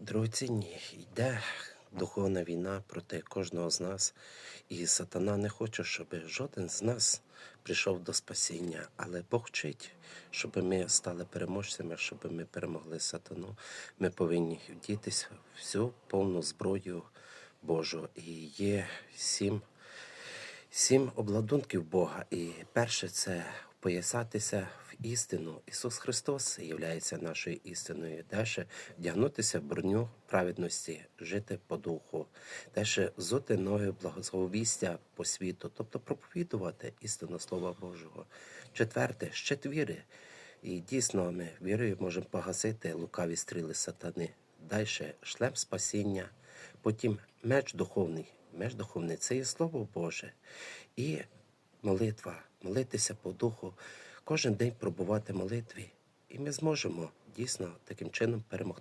Дорогоцінні, йде духовна війна проти кожного з нас, і сатана не хоче, щоб жоден з нас прийшов до спасіння, але Бог вчить, щоб ми стали переможцями, щоб ми перемогли сатану. Ми повинні вдітися всю повну зброю Божу. І є сім Сім обладунків Бога. І перше це поясатися в істину. Ісус Христос є нашою істиною. Далі вдягнутися в броню праведності, жити по духу, далі зути ноги благословістя по світу, тобто проповідувати істину Слова Божого. Четверте, щит віри. І дійсно ми вірою можемо погасити лукаві стріли сатани. Далі шлем спасіння, потім меч духовний. Меч духовний це є Слово Боже. І молитва, молитися по духу, кожен день пробувати молитві. І ми зможемо дійсно таким чином перемогти.